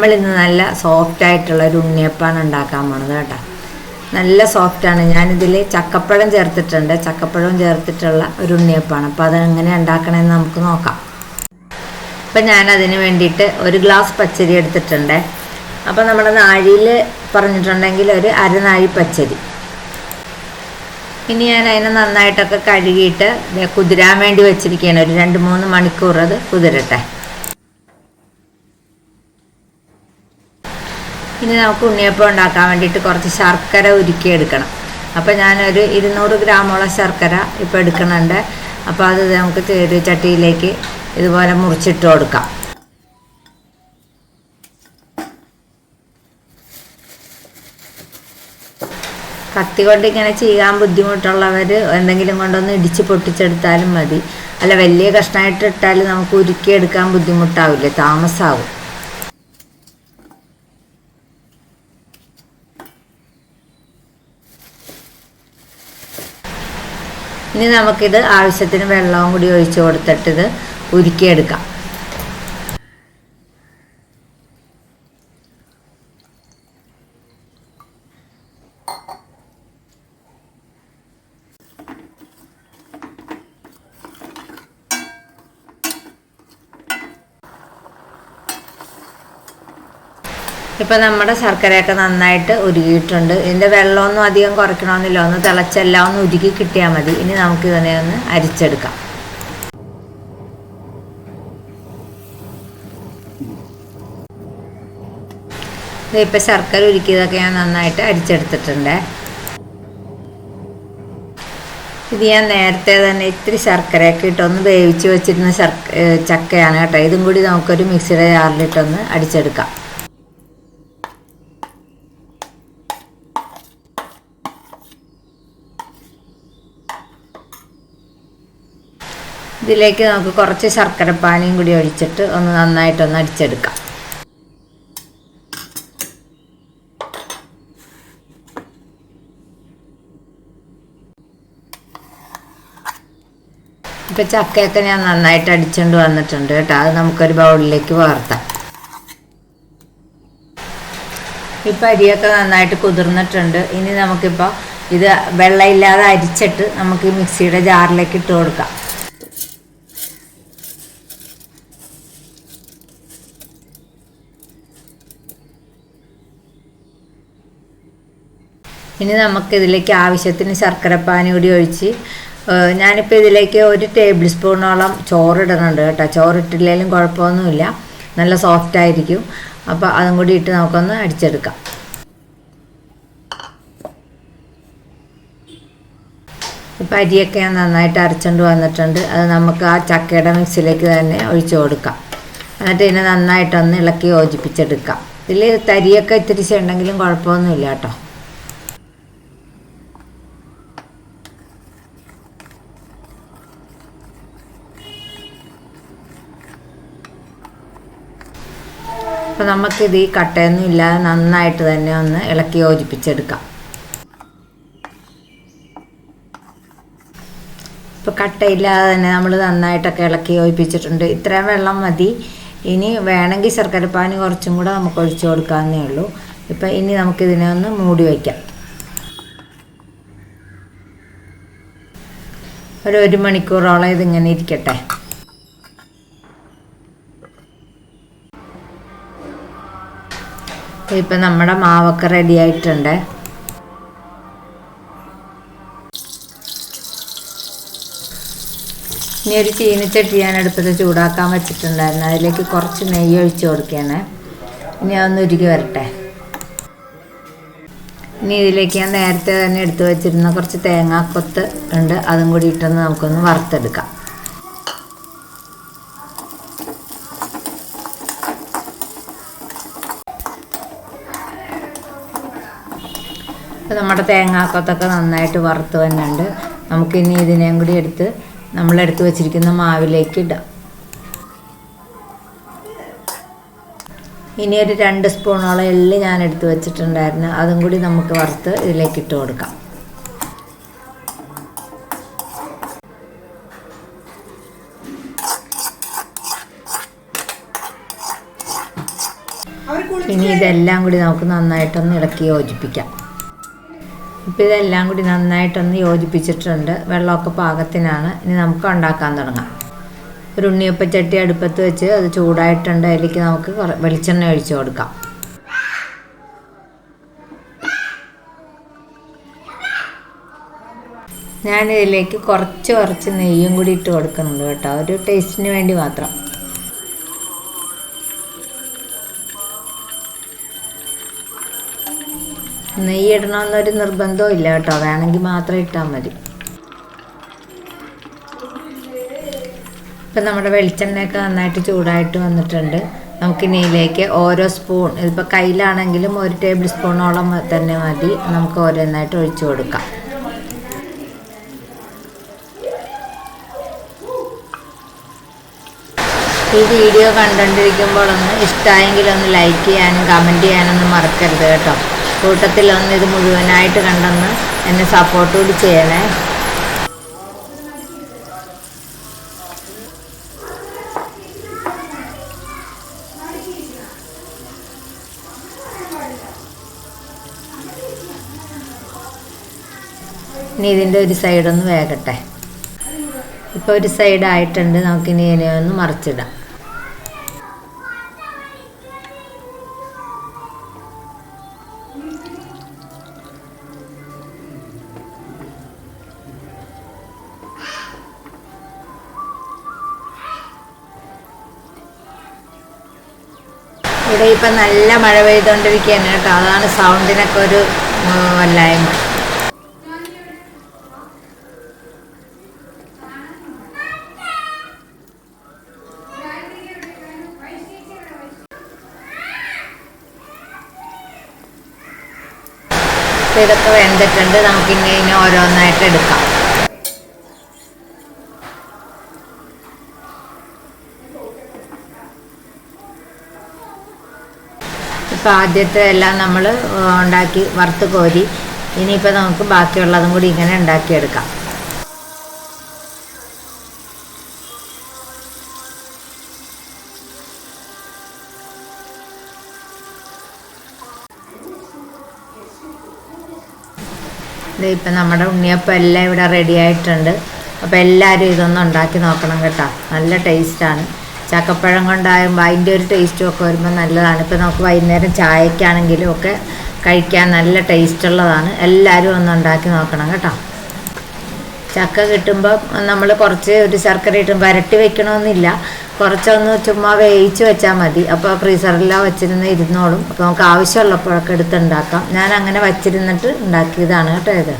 നമ്മളിന്ന് നല്ല സോഫ്റ്റ് ആയിട്ടുള്ള ഒരു ഉണ്ണിയപ്പാണ് ഉണ്ടാക്കാൻ പോണത് കേട്ടോ. നല്ല സോഫ്റ്റാണ് ഞാനിതിൽ ചക്കപ്പഴം ചേർത്തിട്ടുണ്ട്. ചക്കപ്പഴം ചേർത്തിട്ടുള്ള ഒരു ഉണ്ണിയപ്പാണ്. അപ്പോൾ അത് എങ്ങനെ ഉണ്ടാക്കണമെന്ന് നമുക്ക് നോക്കാം. അപ്പം ഞാനതിന് വേണ്ടിയിട്ട് ഒരു ഗ്ലാസ് പച്ചരി എടുത്തിട്ടുണ്ട്. അപ്പോൾ നമ്മുടെ നാഴിയിൽ പറഞ്ഞിട്ടുണ്ടെങ്കിൽ ഒരു അരനാഴി പച്ചരി. ഇനി ഞാൻ അതിനെ നന്നായിട്ടൊക്കെ കഴുകിയിട്ട് കുതിരാൻ വേണ്ടി വെച്ചിരിക്കുകയാണ്. ഒരു രണ്ട് മൂന്ന് മണിക്കൂർ അത് കുതിരട്ടെ. ഇനി നമുക്ക് ഉണ്ണിയപ്പം ഉണ്ടാക്കാൻ വേണ്ടിയിട്ട് കുറച്ച് ശർക്കര ഉരുക്കിയെടുക്കണം. അപ്പോൾ ഞാനൊരു ഇരുന്നൂറ് ഗ്രാമോളം ശർക്കര ഇപ്പോൾ എടുക്കുന്നുണ്ട്. അപ്പോൾ അത് നമുക്ക് ചെറിയ ചട്ടിയിലേക്ക് ഇതുപോലെ മുറിച്ചിട്ട് കൊടുക്കാം. കത്തി കൊണ്ട് ഇങ്ങനെ ചെയ്യാൻ ബുദ്ധിമുട്ടുള്ളവർ എന്തെങ്കിലും കൊണ്ടൊന്ന് ഇടിച്ച് പൊട്ടിച്ചെടുത്താലും മതി. അല്ല വലിയ കഷ്ണമായിട്ട് ഇട്ടാൽ നമുക്ക് ഉരുക്കിയെടുക്കാൻ ബുദ്ധിമുട്ടാവില്ലേ? താമസമാവും ഇനി നമുക്കിത് ആവശ്യത്തിന് വെള്ളവും കൂടി ഒഴിച്ച് കൊടുത്തിട്ട് ഇത് ഉരുക്കിയെടുക്കാം. ഇപ്പം നമ്മുടെ ശർക്കരയൊക്കെ നന്നായിട്ട് ഉരുകിയിട്ടുണ്ട്. ഇതിന്റെ വെള്ളമൊന്നും അധികം കുറയ്ക്കണമെന്നില്ല. ഒന്ന് തിളച്ചെല്ലാം ഒന്ന് ഉരുകി കിട്ടിയാൽ മതി. ഇനി നമുക്ക് ഇതിനെ ഒന്ന് അരിച്ചെടുക്കാം. ഇതിപ്പോൾ ശർക്കര ഉരുക്കിയതൊക്കെ ഞാൻ നന്നായിട്ട് അരിച്ചെടുത്തിട്ടുണ്ട്. ഇത് ഞാൻ നേരത്തെ തന്നെ ഇത്തിരി ശർക്കരയൊക്കെ ഇട്ടൊന്ന് വേവിച്ച് വെച്ചിരുന്ന ശർക്ക ചക്കയാണ് കേട്ടോ. ഇതും കൂടി നമുക്കൊരു മിക്സിയുടെ ജാറിലിട്ടൊന്ന് അടിച്ചെടുക്കാം. ഇതിലേക്ക് നമുക്ക് കുറച്ച് ശർക്കരപ്പാനിയും കൂടി ഒഴിച്ചിട്ട് ഒന്ന് നന്നായിട്ടൊന്ന് അടിച്ചെടുക്കാം. ഇപ്പം ചക്കയൊക്കെ ഞാൻ നന്നായിട്ട് അടിച്ചുകൊണ്ട് വന്നിട്ടുണ്ട് കേട്ടോ. അത് നമുക്കൊരു ബൗളിലേക്ക് പകർത്താം ഇപ്പം അരിയൊക്കെ നന്നായിട്ട് കുതിർന്നിട്ടുണ്ട്. ഇനി നമുക്കിപ്പോൾ ഇത് വെള്ളമില്ലാതെ അരിച്ചിട്ട് നമുക്ക് മിക്സിയുടെ ജാറിലേക്ക് ഇട്ട് കൊടുക്കാം. ഇനി നമുക്കിതിലേക്ക് ആവശ്യത്തിന് ശർക്കരപ്പാനി കൂടി ഒഴിച്ച് ഞാനിപ്പോൾ ഇതിലേക്ക് ഒരു ടേബിൾ സ്പൂണോളം ചോറിടണുണ്ട് കേട്ടോ. ചോറിട്ടില്ലെങ്കിലും കുഴപ്പമൊന്നുമില്ല. നല്ല സോഫ്റ്റ് ആയിരിക്കും. അപ്പോൾ അതും കൂടി ഇട്ട് നമുക്കൊന്ന് അടിച്ചെടുക്കാം. ഇപ്പം അരിയൊക്കെ നന്നായിട്ട് അരച്ചുകൊണ്ട് വന്നിട്ടുണ്ട്. അത് നമുക്ക് ആ ചക്കയുടെ മിക്സിലേക്ക് തന്നെ ഒഴിച്ചു കൊടുക്കാം. എന്നിട്ട് ഇതിനെ നന്നായിട്ടൊന്ന് ഇളക്കി യോജിപ്പിച്ചെടുക്കാം. ഇതിൽ തരിയൊക്കെ ഇത്തിരി ഉണ്ടെങ്കിലും കുഴപ്പമൊന്നുമില്ല കേട്ടോ. അപ്പോൾ നമുക്കിത് ഈ കട്ടയൊന്നും ഇല്ലാതെ നന്നായിട്ട് തന്നെ ഒന്ന് ഇളക്കി യോജിപ്പിച്ചെടുക്കാം. ഇപ്പോൾ കട്ടയില്ലാതെ തന്നെ നമ്മൾ നന്നായിട്ടൊക്കെ ഇളക്കി യോജിപ്പിച്ചിട്ടുണ്ട്. ഇത്രയും വെള്ളം മതി. ഇനി വേണമെങ്കിൽ ശർക്കരപ്പാനി കുറച്ചും കൂടെ നമുക്ക് ഒഴിച്ചു കൊടുക്കാവുന്നേ ഉള്ളൂ. ഇപ്പം ഇനി നമുക്കിതിനെ ഒന്ന് മൂടി വയ്ക്കാം ഒരു ഒരു മണിക്കൂറോളം ഇതിങ്ങനെ ഇരിക്കട്ടെ. ഇപ്പം നമ്മുടെ മാവൊക്കെ റെഡി ആയിട്ടുണ്ട്. ഇനി ഒരു ചീനിച്ചട്ടി ഞാൻ എടുത്തത് ചൂടാക്കാൻ വെച്ചിട്ടുണ്ടായിരുന്നു. അതിലേക്ക് കുറച്ച് നെയ്യ് ഒഴിച്ചു കൊടുക്കുകയാണ്. ഇനി അതൊന്ന് ഉരുകി വരട്ടെ. ഇനി ഇതിലേക്ക് ഞാൻ നേരത്തെ തന്നെ എടുത്തു വെച്ചിരുന്ന കുറച്ച് തേങ്ങാക്കൊത്ത് ഉണ്ട്. അതും കൂടി ഇട്ടൊന്ന് നമുക്കൊന്ന് വറുത്തെടുക്കാം. നമ്മുടെ തേങ്ങാക്കൊത്തൊക്കെ നന്നായിട്ട് വറുത്ത് വന്നുണ്ട് നമുക്കിനി ഇതിനെയും കൂടി എടുത്ത് നമ്മളെടുത്ത് വെച്ചിരിക്കുന്ന മാവിലേക്ക് ഇടാം. ഇനി ഒരു രണ്ട് സ്പൂണോളം എള്ള് ഞാൻ എടുത്ത് വെച്ചിട്ടുണ്ടായിരുന്നു. അതും കൂടി നമുക്ക് വറുത്ത് ഇതിലേക്ക് ഇട്ട് കൊടുക്കാം. ഇനി ഇതെല്ലാം കൂടി നമുക്ക് നന്നായിട്ടൊന്ന് ഇളക്കി യോജിപ്പിക്കാം. ഇപ്പം ഇതെല്ലാം കൂടി നന്നായിട്ടൊന്ന് യോജിപ്പിച്ചിട്ടുണ്ട്. വെള്ളമൊക്കെ പാകത്തിനാണ്. ഇനി നമുക്ക് ഉണ്ടാക്കാൻ തുടങ്ങാം. ഒരു ഉണ്ണിയപ്പച്ചട്ടി അടുപ്പത്ത് വെച്ച് അത് ചൂടായിട്ടുണ്ട്. അതിലേക്ക് നമുക്ക് വെളിച്ചെണ്ണ ഒഴിച്ചു കൊടുക്കാം. ഞാനിതിലേക്ക് കുറച്ച് കുറച്ച് നെയ്യും കൂടി ഇട്ട് കൊടുക്കുന്നുണ്ട് കേട്ടോ. ഒരു ടേസ്റ്റിന് വേണ്ടി മാത്രം. നെയ്യ് ഇടണമെന്നൊരു നിർബന്ധവും ഇല്ല കേട്ടോ. വേണമെങ്കിൽ മാത്രം ഇട്ടാൽ മതി. ഇപ്പം നമ്മുടെ വെളിച്ചെണ്ണയൊക്കെ നന്നായിട്ട് ചൂടായിട്ട് വന്നിട്ടുണ്ട്. നമുക്ക് ഓരോ സ്പൂൺ ഇതിപ്പോൾ കയ്യിലാണെങ്കിലും ഒരു ടേബിൾ സ്പൂണോളം തന്നെ മതി. നമുക്ക് ഓരോന്നായിട്ട് ഒഴിച്ചു കൊടുക്കാം. ഈ വീഡിയോ കണ്ടുകൊണ്ടിരിക്കുമ്പോൾ ഒന്ന് ഇഷ്ടമായെങ്കിൽ ഒന്ന് ലൈക്ക് ചെയ്യാനും കമന്റ് ചെയ്യാനൊന്നും മറക്കരുത് കേട്ടോ. കൂട്ടത്തിൽ ഒന്ന് ഇത് മുഴുവനായിട്ട് കണ്ടെന്ന് എന്നെ സപ്പോർട്ട് കൂടി ചെയ്യണേ. ഇനി ഇതിന്റെ ഒരു സൈഡൊന്ന് വേകട്ടെ. ഇപ്പോൾ ഒരു സൈഡ് ആയിട്ടുണ്ട്. നമുക്കിനി ഇതിനെ ഒന്ന് മറിച്ചിടാം. ഇവിടെ ഇപ്പം നല്ല മഴ പെയ്തുകൊണ്ടിരിക്കുകയാണ് കേട്ടോ. അതാണ് സൗണ്ടിനൊക്കെ ഒരു വല്ലായ്മ. ഇതൊക്കെ വെന്തിട്ടുണ്ട്. നമുക്കിനി ഇനി ഓരോന്നായിട്ട് എടുക്കാം. ഇപ്പം ആദ്യത്തെ എല്ലാം നമ്മൾ ഉണ്ടാക്കി വറുത്ത് കോരി. ഇനിയിപ്പോൾ നമുക്ക് ബാക്കിയുള്ളതും കൂടി ഇങ്ങനെ ഉണ്ടാക്കിയെടുക്കാം. ഇപ്പം നമ്മുടെ ഉണ്ണിയപ്പം എല്ലാം ഇവിടെ റെഡി ആയിട്ടുണ്ട്. അപ്പോൾ എല്ലാവരും ഇതൊന്നും ഉണ്ടാക്കി നോക്കണം കേട്ടോ. നല്ല ടേസ്റ്റാണ് ചക്കപ്പഴം കൊണ്ടാകുമ്പോൾ അതിന്റെ ഒരു ടേസ്റ്റും ഒക്കെ വരുമ്പോൾ നല്ലതാണ്. ഇപ്പോൾ നമുക്ക് വൈകുന്നേരം ചായക്കാണെങ്കിലും ഒക്കെ കഴിക്കാൻ നല്ല ടേസ്റ്റ് ഉള്ളതാണ്. എല്ലാവരും ഒന്ന് ഉണ്ടാക്കി നോക്കണം കേട്ടോ. ചക്ക കിട്ടുമ്പോൾ നമ്മൾ കുറച്ച് ഒരു ശർക്കര ഇട്ടും വരട്ടി വെക്കണമെന്നില്ല. കുറച്ചൊന്ന് ചുമ്മാ വേവിച്ച് വെച്ചാൽ മതി. അപ്പോൾ ഫ്രീസറിലാണ് വെച്ചിരുന്ന് ഇരുന്നോളും. അപ്പോൾ നമുക്ക് ആവശ്യമുള്ളപ്പോഴൊക്കെ എടുത്ത് ഉണ്ടാക്കാം. ഞാൻ അങ്ങനെ വച്ചിരുന്നിട്ട് ഉണ്ടാക്കിയതാണ് കേട്ടോ ഇത്.